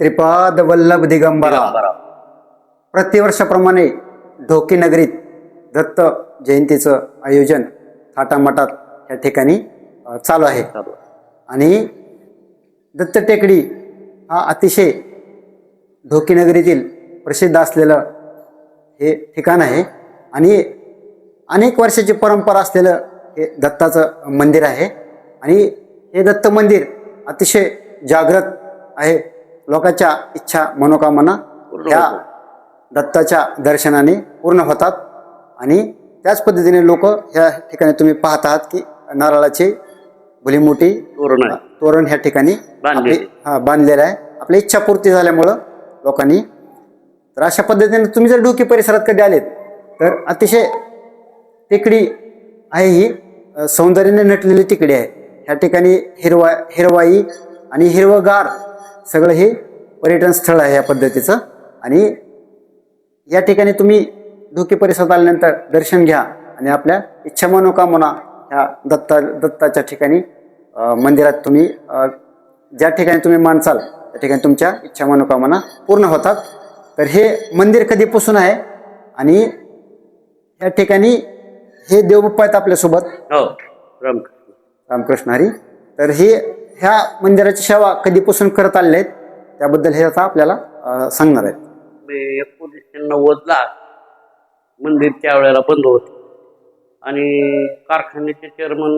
श्रीपाद वल्लभ दिगंबरा. प्रतिवर्षाप्रमाणे ढोकी नगरीत दत्त जयंतीचं आयोजन थाटामाटात या ठिकाणी चालू आहे. आणि दत्त टेकडी हा अतिशय ढोकी नगरीतील प्रसिद्ध असलेलं हे ठिकाण आहे. आणि अनेक वर्षाची परंपरा असलेलं हे दत्ताचं मंदिर आहे. आणि हे दत्त मंदिर अतिशय जागृत आहे. लोकांच्या इच्छा मनोकामना या दत्ताच्या दर्शनाने पूर्ण होतात. आणि त्याच पद्धतीने लोक ह्या ठिकाणी तुम्ही पाहत आहात की नारळाची भली मोठी तोरण. तोरण ह्या ठिकाणी बांधलेले. हा आहे. आपली इच्छा पूर्ती झाल्यामुळं लोकांनी तर अशा पद्धतीने तुम्ही जर डोकी परिसरात कधी आलेत तर अतिशय टेकडी आहे ही. सौंदर्याने नटलेली टेकडी आहे. ह्या ठिकाणी हिरवा हिरवाई आणि हिरवगार सगळं हे पर्यटन स्थळ आहे या पद्धतीचं. आणि या ठिकाणी तुम्ही धोके परिसरात आल्यानंतर दर्शन घ्या आणि आपल्या इच्छा मनोकामना ह्या दत्ता दत्ताच्या ठिकाणी मंदिरात तुम्ही ज्या ठिकाणी तुम्ही मानसाल त्या ठिकाणी तुमच्या इच्छा मनोकामना पूर्ण होतात. तर हे मंदिर कधीपासून आहे आणि या ठिकाणी हे देवबाप्पा आहेत आपल्यासोबत. हो रामकृष्ण. रामकृष्ण हरी. तर हे ह्या मंदिराची सेवा कधीपासून करत आले आहेत त्याबद्दल हे आता आपल्याला सांगणार आहेत. मी एकोणीसशे नव्वदला मंदिर त्यावेळेला बंद होते. आणि कारखान्याचे चेअरमन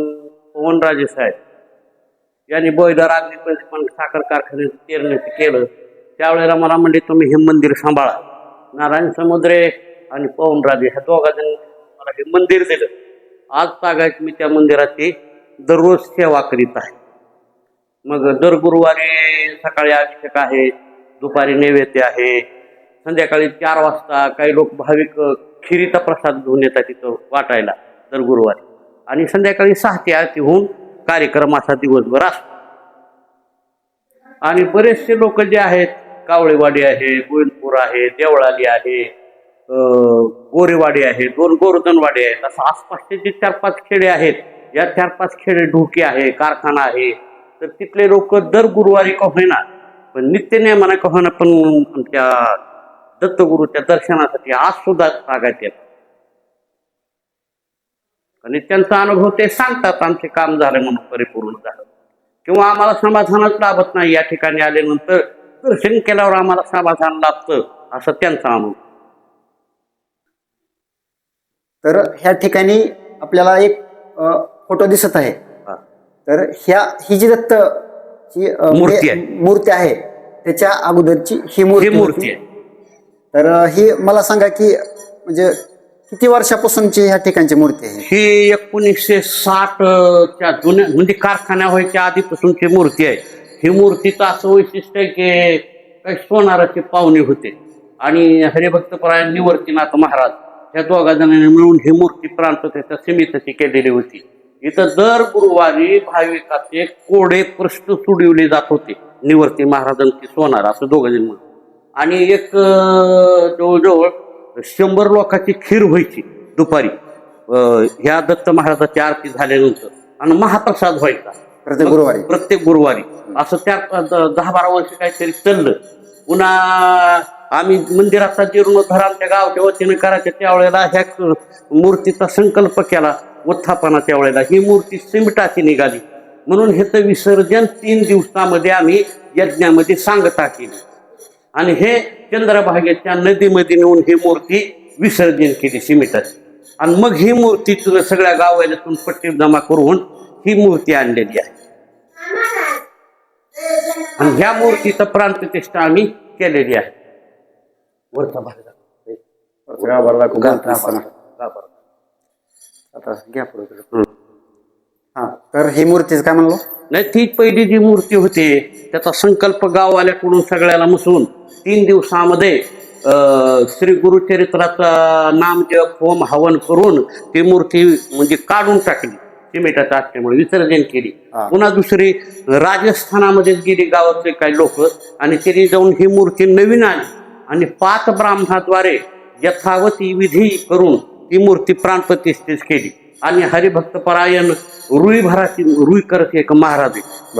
पवनराजे साहेब यांनी बॉयलर अग्नी पण साखर कारखान्याचं पेरण्याचं केलं. त्यावेळेला मला म्हणजे तुम्ही हे मंदिर सांभाळा. नारायण समुद्रे आणि पवनराजे ह्या दोघांनी मला हे मंदिर दिलं. आज तागायत मी त्या मंदिराची दररोज सेवा करीत आहे. मग दर गुरुवारी सकाळी अभिषेक आहे दुपारी नैवेद्य आहे. संध्याकाळी चार वाजता काही लोक भाविक खिरीचा प्रसाद घेऊन येतात तिथं वाटायला दर गुरुवारी. आणि संध्याकाळी सहाची आरती होऊन कार्यक्रम असा दिवसभर असतो. आणि बरेचसे लोक जे आहेत कावळेवाडी आहे गोविंदपूर आहे देवळाली आहे गोरेवाडी आहे दोन गोरधनवाडी आहेत. असं आसपासचे जे चार पाच खेडे आहेत या चार पाच खेडे ढोके आहे कारखाना आहे तर तिथले लोक दर गुरुवारी का होईना पण नित्य नियमाने का होईना पण आमच्या दत्तगुरूच्या दर्शनासाठी आज सुद्धा तागात येतात आणि त्यांचा अनुभव ते सांगतात आमचे काम झाले म्हणून परिपूर्ण झालं. किंवा आम्हाला समाधानच लाभत नाही या ठिकाणी आल्यानंतर दर्शन केल्यावर आम्हाला समाधान लाभतं असं त्यांचा अनुभव. तर ह्या ठिकाणी आपल्याला एक फोटो दिसत आहे. तर ह्या ही जी दत्त ही मूर्ती म्हणजे आहे. मूर्ती आहे त्याच्या अगोदरची ही मूर्ती मूर्ती. आहे. तर ही मला सांगा की म्हणजे किती वर्षापासूनची ह्या ठिकाणची मूर्ती आहे? ही एकोणीसशे साठ च्या जुन्या म्हणजे कारखान्या व्हायच्या आधीपासूनची मूर्ती आहे. ही मूर्तीचं असं वैशिष्ट्य आहे की काही सोनाराचे पाहुणे होते. आणि हरिभक्तपरायण निवर्तीनाथ महाराज ह्या दोघा जणांनी मिळून ही मूर्ती प्रांततेच्या समितीची केलेली होती. इथं दर गुरुवारी भाविकाचे कोडे प्रश्न सोडविले जात होते. निवर्ती महाराजांची सोनार असं दोघं जण आणि एक जवळजवळ शंभर लोकांची खीर व्हायची दुपारी. ह्या दत्त महाराजाची आरती झाल्यानंतर. आणि महाप्रसाद व्हायचा. प्रत्येक गुरुवारी. प्रत्येक गुरुवारी. असं त्या दहा बारा वर्ष काहीतरी चाललं. पुन्हा आम्ही मंदिराचा जीर्णोद्धार आमच्या गावच्या वतीने करायच्या त्यावेळेला ह्या मूर्तीचा संकल्प केला उत्थापना त्यावेळेला. ही मूर्ती सिमटाची निघाली. म्हणून ह्याचं विसर्जन तीन दिवसामध्ये आम्ही यज्ञामध्ये सांगता केली. आणि हे चंद्रभागेच्या नदीमध्ये नेऊन ही मूर्ती विसर्जन केली सिमेंटाची आणि मग ही मूर्ती तुझं सगळ्या गावातून पट्टी जमा करून ही मूर्ती आणलेली आहे. आणि ह्या मूर्तीचं प्रांतप्रतिष्ठा आम्ही केलेली आहे. वरचा भाग दाखव. गाभारा दाखव, गाभारा. गाभारा. आता घ्या पुढे पुढे. हा तर ही मूर्तीच काय म्हणलो नाही ती पहिली जी मूर्ती होती त्याचा संकल्प गाववाल्याकडून सगळ्याला मिसळून तीन दिवसामध्ये अं, श्री गुरुचरित्राचा नाम जप होम हवन करून ती मूर्ती म्हणजे काढून टाकली सिमेंटाच्या असल्यामुळे विसर्जन केली हा. पुन्हा दुसरी राजस्थानामध्ये गेली गावातले काही लोक आणि त्यांनी जाऊन ही मूर्ती नवीन आली आणि पाच ब्राह्मणाद्वारे यथावती विधी करून ती मूर्ती प्राणप्रतिष्ठित केली. आणि हरिभक्त परायण रुई भराची रुई करत एक महाराज.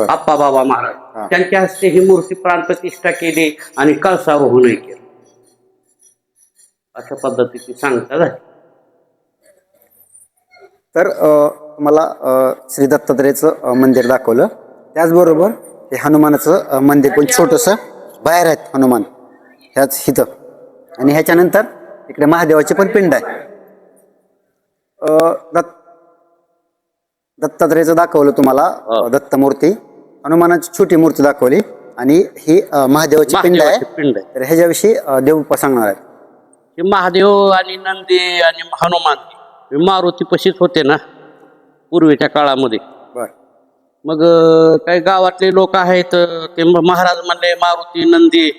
आप्पा बाबा. महाराज. त्यांच्या हस्ते ही मूर्ती प्राणप्रतिष्ठा केली आणि कळसारोहणही केलं. अशा पद्धतीची सांगता झाली. तर अ, मला अ, श्री दत्तात्रेयचं मंदिर दाखवलं. त्याचबरोबर हे हनुमानाचं मंदिर पण छोटंसं. बाहेर आहेत हनुमान. ह्याच इथं. आणि ह्याच्यानंतर इकडे महादेवाची पण पिंड आहे. दत्त दत्तात्रेयचं दाखवलं तुम्हाला दत्तमूर्ती. हनुमानाची छोटी मूर्ती दाखवली. आणि ही महादेवाची पिंड आहे. पिंड आहे. तर ह्याच्याविषयी देवप्पा सांगणार आहेत हे महादेव आणि नंदी आणि हनुमान मारुती पशीच होते ना पूर्वीच्या काळामध्ये. बर. मग काही गावातले लोक आहेत ते महाराज म्हणले मारुती नंदी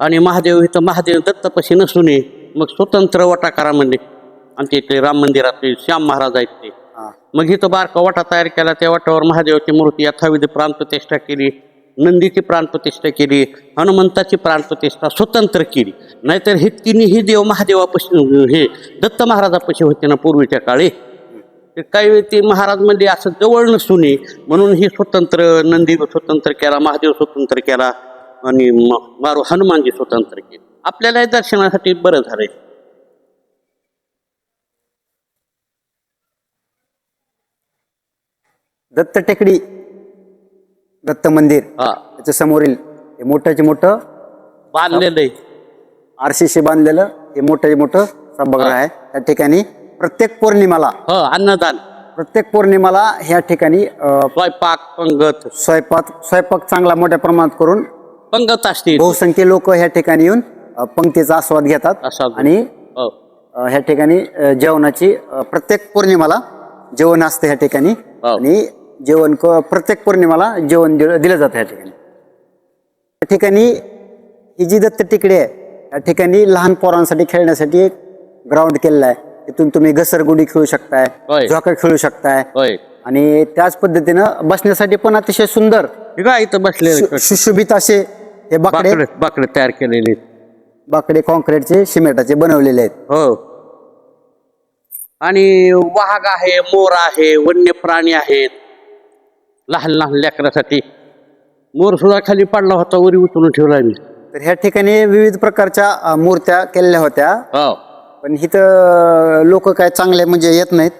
आणि महादेव इथं महादेव दत्तपशी नसून मग स्वतंत्र वटा करा म्हणले आमच्या इथे राम मंदिरातले श्याम महाराज आहेत ते. हां. मग इथं बारका वाटा तयार केला त्या वाटावर महादेवाची मूर्ती यथाविधी प्राणप्रतिष्ठा केली नंदीची प्राणप्रतिष्ठा केली हनुमंताची प्राणप्रतिष्ठा स्वतंत्र केली. नाहीतर हे तिन्ही देव महादेवापाशी हे दत्त महाराजापाशी होते ना पूर्वीच्या काळी. काही वेळी ते महाराज म्हणजे असं जवळ नसून म्हणून ही स्वतंत्र नंदी स्वतंत्र केला महादेव स्वतंत्र केला. आणि मारू हनुमानजी स्वतंत्र केले. आपल्याला दर्शनासाठी बरं झालंय. दत्त टेकडी दत्त मंदिर हा. त्याच्या समोरील हे मोठ्याचे मोठं बांधलेलं आहे. आरसीसी बांधलेलं हे मोठं मोठं सभागृह आहे. त्या ठिकाणी प्रत्येक पौर्णिमाला हो अन्नदान. प्रत्येक पौर्णिमाला ह्या ठिकाणी अ, स्वयंपाक पंगत. स्वयंपाक स्वयंपाक चांगला मोठ्या प्रमाणात करून पंगत असते बहुसंख्य लोक ह्या ठिकाणी येऊन अ, पंक्तीचा आस्वाद घेतात आस्वाद. आणि हो अ, ह्या ठिकाणी अ, जेवणाची अ, प्रत्येक पौर्णिमाला जेवण असतं ह्या ठिकाणी हो. आणि जेवण क- प्रत्येक पौर्णिमाला जेवण दिलं दिलं जातं ह्या ठिकाणी या ठिकाणी ही जी दत्त टिकडी आहे या ठिकाणी लहान पोरांसाठी खेळण्यासाठी एक ग्राउंड केलेलं आहे तिथून तुम्ही घसरगुडी खेळू शकताय होय. झोका खेळू शकताय होय आणि त्याच पद्धतीनं बसण्यासाठी पण अतिशय सुंदर हे काय इथं बसलेले सु- सुशोभित असे हे बाकडे बाकडे बाकडे तयार केलेले आहेत. बाकडे कॉन्क्रीटचे सिमेंटाचे बनवलेले आहेत. हो. आणि वाघ आहे मोर आहे वन्य प्राणी आहेत. लहान लहान लेकरासाठी मोर सुद्धा खाली पडला होता वरी उचलून ठेवला मी. तर ह्या ठिकाणी विविध प्रकारच्या अ, मूर्त्या केलेल्या होत्या. हो. पण इथं लोक काय चांगले म्हणजे येत नाहीत.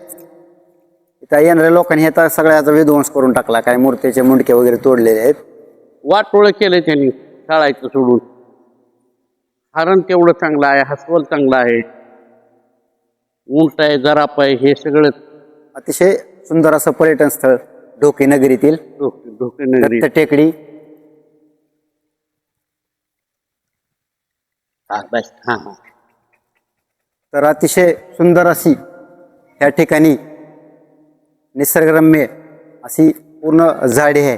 इथं येणाऱ्या लोकांनी ह्याचा सगळ्याचा विध्वंस करून टाकला. काय मूर्तीचे मुंडके वगैरे तोडलेले आहेत. वाटोळ केलं त्यांनी. शाळायचं सोडून. हरण तेवढं चांगलं आहे हसवल चांगलं आहे. उंट आहे जराप आहे हे सगळं. अतिशय सुंदर असं पर्यटन स्थळ ढोके नगरीतील. धोके नगरी. दत्त टेकडी. हा बस हा हा. तर अतिशय सुंदर अशी ह्या ठिकाणी निसर्गरम्य अशी पूर्ण झाडे आहे.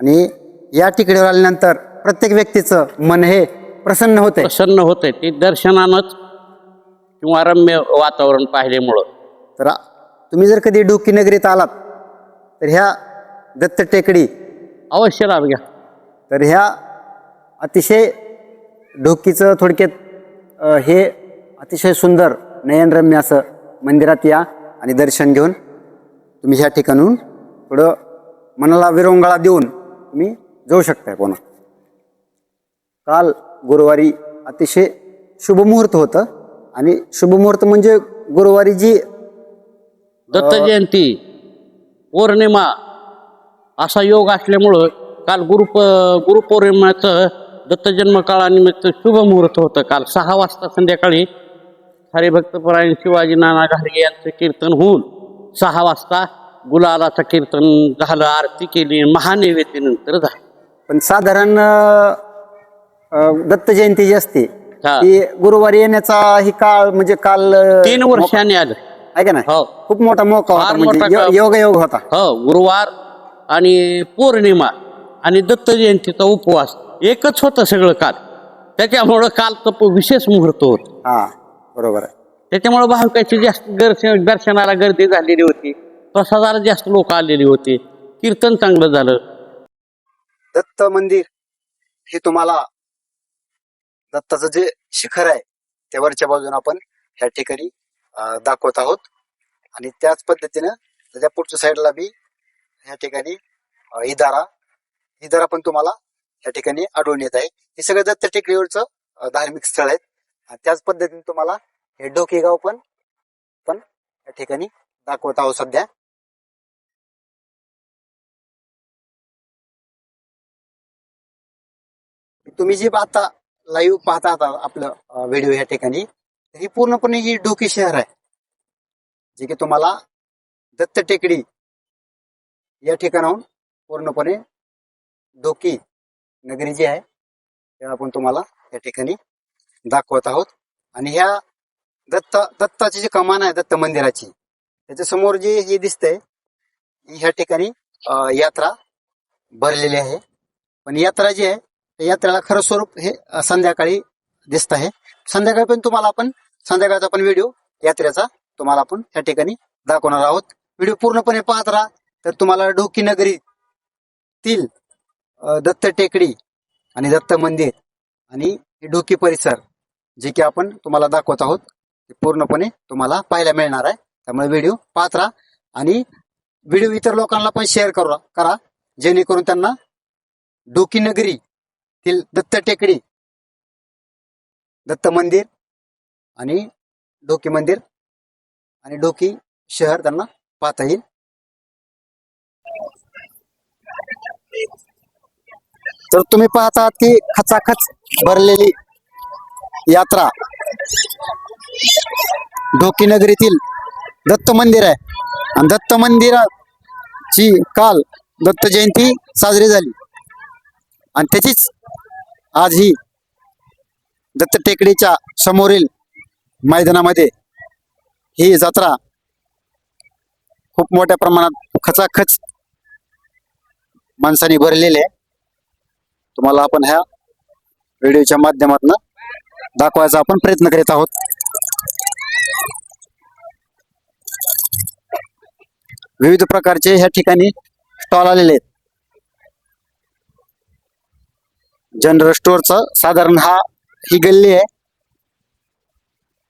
आणि या टिकडीवर आल्यानंतर प्रत्येक व्यक्तीचं मन हे प्रसन्न होते प्रसन्न होतंय. ते दर्शनानंच किंवा रम्य वातावरण पाहिल्यामुळं. तर आ- तुम्ही जर कधी डोकी नगरीत आलात तर ह्या दत्त टेकडी अवश्य लाभ घ्या. तर ह्या अतिशय ढोकीचं थोडक्यात अ, हे अतिशय सुंदर नयनरम्य असं मंदिरात या आणि दर्शन घेऊन तुम्ही ह्या ठिकाणून थोडं मनाला विरंगुळा देऊन तुम्ही जाऊ शकताय पुन्हा काल गुरुवारी अतिशय शुभमुहूर्त होतं. आणि शुभमुहूर्त म्हणजे गुरुवारी जी दत्त जयंती पौर्णिमा असा योग असल्यामुळं काल गुरुप गुरुपौर्णिमेचं दत्त जन्म काळानिमित्त शुभ मुहूर्त होतं. काल सहा वाजता संध्याकाळी हरिभक्तपरायण शिवाजी नाना घाडगे यांचं कीर्तन होऊन सहा वाजता गुलालाचं कीर्तन झालं आरती केली महानैवेद्यानंतर झालं. पण साधारण अ, दत्त जयंती जी असते हा. ती गुरुवारी येण्याचा ही काळ म्हणजे काल अ, तीन वर्षांनी आलं. आहे का नाही? हो. खूप मोठा मोका होता फार म्हणजे मोठा काळ. योग योग होता. हो गुरुवार आणि पौर्णिमा आणि दत्त जयंतीचा उपवास. एकच होतं सगळं काल. त्याच्यामुळं कालचं प- विशेष मुहूर्त होत. हा बरोबर आहे. त्याच्यामुळं भाविकांची जास्त दर्शन दर्शनाला गर्दी झालेली होती. प्रसादाला जास्त लोक आलेली होती. कीर्तन चांगलं झालं. दत्त मंदिर हे तुम्हाला दत्ताचं जे शिखर आहे त्या वरच्या बाजून आपण ह्या ठिकाणी दाखवत आहोत. आणि त्याच पद्धतीनं त्याच्या पुढच्या साईडला बी ह्या ठिकाणी इदारा. इदारा पण तुम्हाला या ठिकाणी आढळून येत आहे. हे सगळं दत्त टेकडीवरचं धार्मिक स्थळ आहेत. आणि त्याच पद्धतीने तुम्हाला हे डोकेगाव पण पण या ठिकाणी दाखवत आहोत सध्या. तुम्ही जी आता लाईव्ह पाहता आता आपलं व्हिडिओ या ठिकाणी. तर ही पूर्णपणे ही डोकी शहर आहे. जे की तुम्हाला दत्त टेकडी या ठिकाणाहून पूर्णपणे डोकी नगरी जी आहे ते आपण तुम्हाला या ठिकाणी दाखवत आहोत. आणि ह्या दत्त दत्ताची जी कमान आहे दत्त मंदिराची त्याच्यासमोर जे हे दिसतंय ह्या ठिकाणी यात्रा भरलेली आहे. पण यात्रा जी आहे यात्रेला खरं स्वरूप हे संध्याकाळी दिसत आहे. संध्याकाळी पण तुम्हाला आपण संध्याकाळचा पण व्हिडिओ यात्रेचा तुम्हाला आपण या ठिकाणी दाखवणार आहोत. व्हिडिओ पूर्णपणे पाहत राहा. तर तुम्हाला डोकी नगरीतील दत्त टेकडी आणि दत्त मंदिर आणि ढोकी डोकी परिसर जे की आपण तुम्हाला दाखवत आहोत ते पूर्णपणे तुम्हाला पाहायला मिळणार आहे. त्यामुळे व्हिडिओ पाहत राहा आणि व्हिडिओ इतर लोकांना पण शेअर करू करा. जेणेकरून त्यांना डोकी नगरी तील दत्त टेकडी. दत्त मंदिर आणि डोकी मंदिर आणि डोकी शहर त्यांना पाहता येईल. तर तुम्ही पाहता की खचाखच भरलेली यात्रा डोकी नगरीतील दत्त मंदिर आहे. आणि दत्त मंदिराची काल दत्त जयंती साजरी झाली. आणि त्याचीच आज ही दत्त टेकडीच्या समोरील मैदानामध्ये ही जत्रा खूप मोठ्या प्रमाणात खचाखच माणसाने भरलेली आहे. तुम्हाला आपण ह्या व्हिडिओच्या माध्यमातून दाखवायचा आपण प्रयत्न करीत आहोत. विविध प्रकारचे ह्या ठिकाणी स्टॉल आलेले आहेत. जनरल स्टोअरचा. साधारण हा ही गल्ली आहे.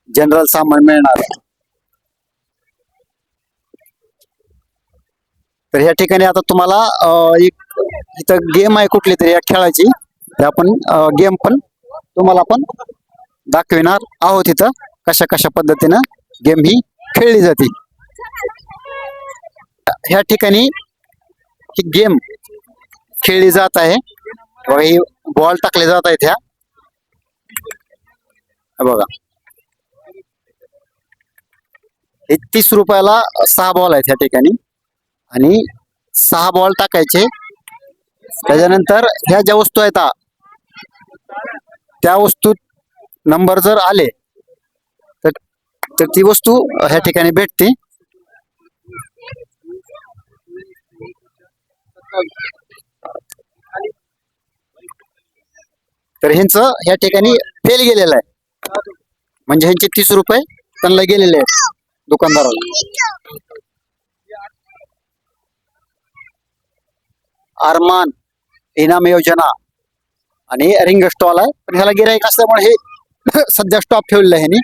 जनरल सामान मिळणार. तर ह्या ठिकाणी आता तुम्हाला एक इथं गेम आहे कुठली तरी या खेळाची. आपण गेम पण तुम्हाला पण दाखविणार आहोत इथं कशा कशा पद्धतीनं गेम ही खेळली जाते. ह्या ठिकाणी ही गेम खेळली जात आहे. ही बॉल टाकले जात आहेत ह्या बघा. हे तीस रुपयाला सहा बॉल आहेत ह्या ठिकाणी. आणि सहा बॉल टाकायचे. त्याच्यानंतर ह्या ज्या वस्तू आहेत त्या वस्तू नंबर जर आले तर तर ती वस्तू ह्या ठिकाणी भेटते. तर ह्यांचं ह्या ठिकाणी फेल गेलेलं आहे. म्हणजे ह्यांचे तीस रुपये त्यांना गेलेले आहेत दुकानदाराला. आरमान इनाम योजना आणि रिंग स्टॉल आहे. पण ह्याला गिरायक असल्यामुळे हे सध्या स्टॉप ठेवलेलं आहे ह्यांनी.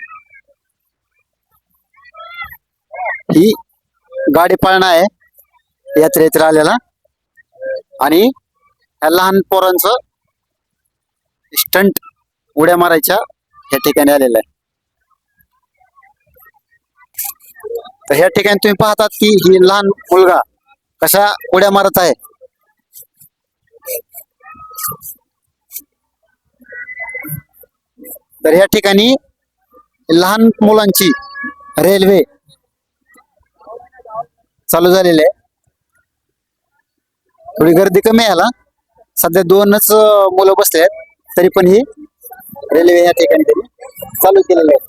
ही गाडी पाळणा आहे. यात्रेत आलेला आणि ह्या लहान पोरांचं स्टंट उड्या मारायच्या या ठिकाणी आलेला आहे तर ह्या ठिकाणी तुम्ही पाहतात की ही लहान मुलगा कशा उड्या मारत आहे. तर ह्या ठिकाणी लहान मुलांची रेल्वे चालू झालेली आहे. थोडी गर्दी कमी आहे सध्या दोनच मुलं बसले आहेत. तरी पण ही रेल्वे या ठिकाणी त्यांनी चालू केलेली आहे.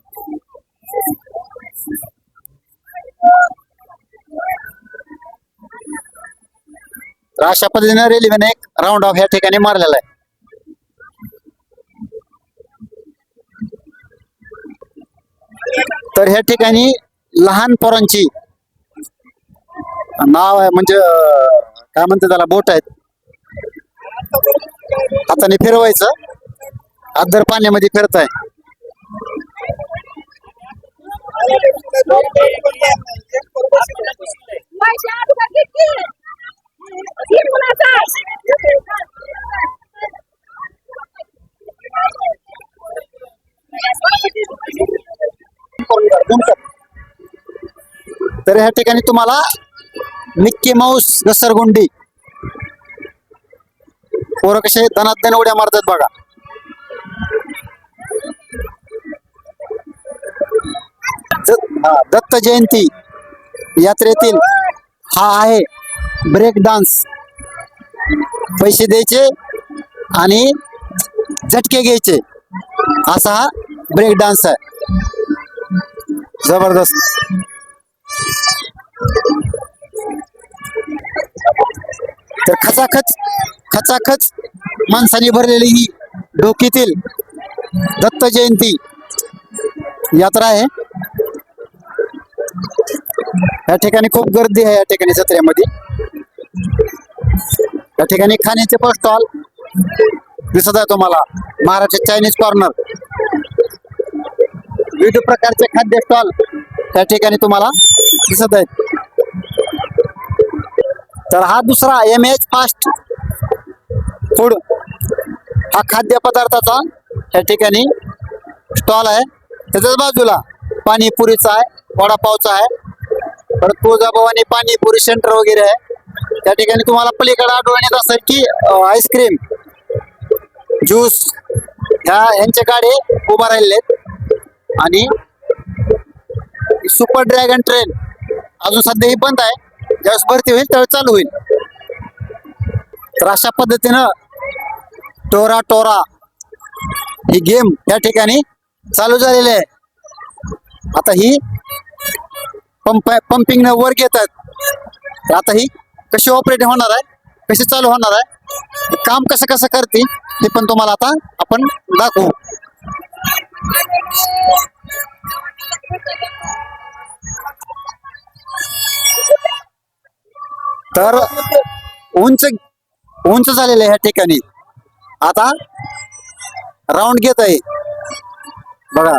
तर अशा पद्धतीने रेल्वेने एक राऊंड ऑफ या ठिकाणी मारलेला आहे. तर ह्या ठिकाणी लहान पोरांची नाव आहे म्हणजे काय म्हणते त्याला बोट आहेत. हाताने फिरवायचं. अद्दर पाण्यामध्ये फिरताय तर ह्या ठिकाणी तुम्हाला मिक्की माऊस घसरगुंडी. पोरं कसे दनात दन उड्या मारतात बघा. दत्त जयंती यात्रेतील हा आहे ब्रेक डान्स पैसे द्यायचे आणि झटके घ्यायचे. असा हा ब्रेक डान्स आहे. जबरदस्त. तर खचाखच खचाखच माणसाने भरलेली ही डोकीतील दत्त जयंती यात्रा आहे. या ठिकाणी खूप गर्दी आहे या ठिकाणी जत्रेमध्ये. या ठिकाणी खाण्याचे पण स्टॉल दिसत आहे तुम्हाला. महाराष्ट्र चायनीज कॉर्नर विविध प्रकारचे खाद्य स्टॉल त्या ठिकाणी तुम्हाला दिसत आहेत. तर हा दुसरा एम एच फास्ट फूड हा खाद्यपदार्थाचा या ठिकाणी स्टॉल आहे. त्याच्याच बाजूला पाणीपुरीचा आहे. वडापावचा आहे. परत तुळजाभवानी पाणीपुरी सेंटर वगैरे आहे. त्या ठिकाणी तुम्हाला पलीकडे आढळून येत असेल की आईस्क्रीम ज्यूस ह्या यांचे गाडी उभा राहिलेले आहेत. आणि सुपर ड्रॅगन ट्रेन अजून सध्या ही बंद आहे. ज्यावेळेस भरती होईल त्यावेळेस चालू होईल. तर अशा पद्धतीनं टोरा टोरा ही गेम या ठिकाणी चालू झालेली आहे. आता ही पंप पंपिंग वर घेतात. आता ही कशी ऑपरेट होणार आहे कशी चालू होणार आहे काम कसं कसं करते ते पण तुम्हाला आता आपण दाखवू. तर उंच उंच झालेलं ह्या ठिकाणी. आता राऊंड घेत आहे. बघा.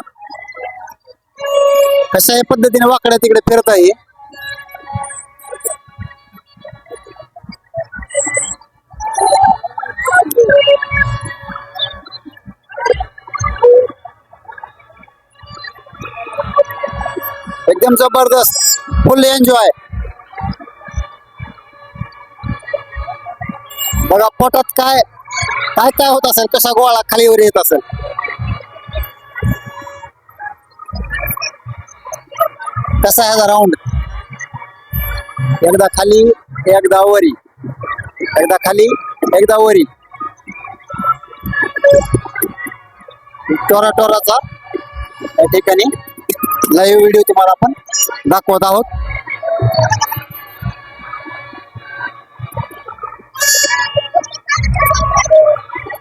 कशा या पद्धतीने वाकड्या तिकडे फिरत आहे. एकदम जबरदस्त. फुल एन्जॉय बघा पोटात काय काय काय होत असेल? कसा गोळा खालीवर येत असेल? कसा आहे राऊंड एकदा खाली एकदा वरी. एकदा खाली एकदा वरी. टोरा टोराचा या ठिकाणी लाईव्ह व्हिडिओ तुम्हाला आपण दाखवत आहोत.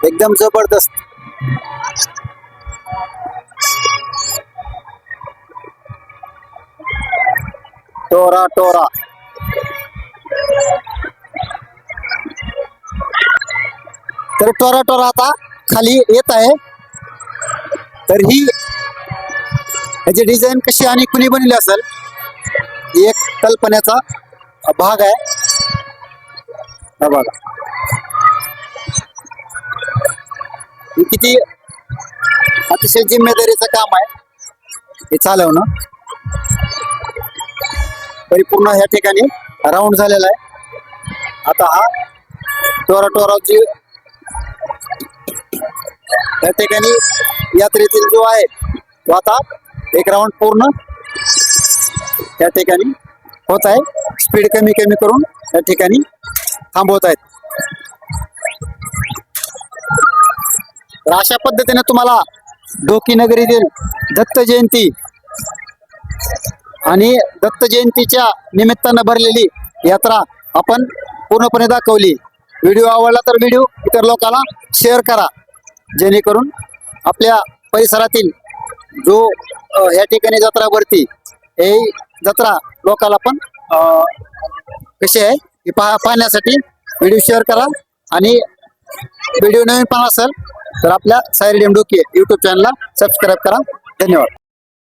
एकदम जबरदस्त. टोरा टोरा. तर टोरा टोरा आता खाली येत आहे. तर ही ह्याची डिझाईन कशी आणि कुणी बनली असेल ही एक कल्पनेचा भाग आहे. हा बघा. हे किती अतिशय जिम्मेदारीचं काम आहे हे चालवणं. परिपूर्ण ह्या ठिकाणी राऊंड झालेला आहे. आता हा टोरा टोराची या ठिकाणी यात्रेतील जो आहे तो आता एक राऊंड पूर्ण या ठिकाणी होत आहे. स्पीड कमी कमी करून या ठिकाणी थांबवत आहेत. तर अशा पद्धतीने तुम्हाला डोकी नगरीतील दत्त जयंती आणि दत्त जयंतीच्या निमित्तानं भरलेली यात्रा आपण पूर्णपणे दाखवली. व्हिडिओ आवडला तर व्हिडिओ इतर लोकांना शेअर करा. जेणेकरून आपल्या परिसरातील जो या ठिकाणी जत्रा भरती हे जत्रा लोकाला पण कशी आहे हे पहा पाहण्यासाठी व्हिडिओ शेअर करा. आणि व्हिडिओ नवीन पाहत असेल तर आपल्या सायरी डेमडोके यूट्यूब चॅनलला सबस्क्राईब करा. धन्यवाद.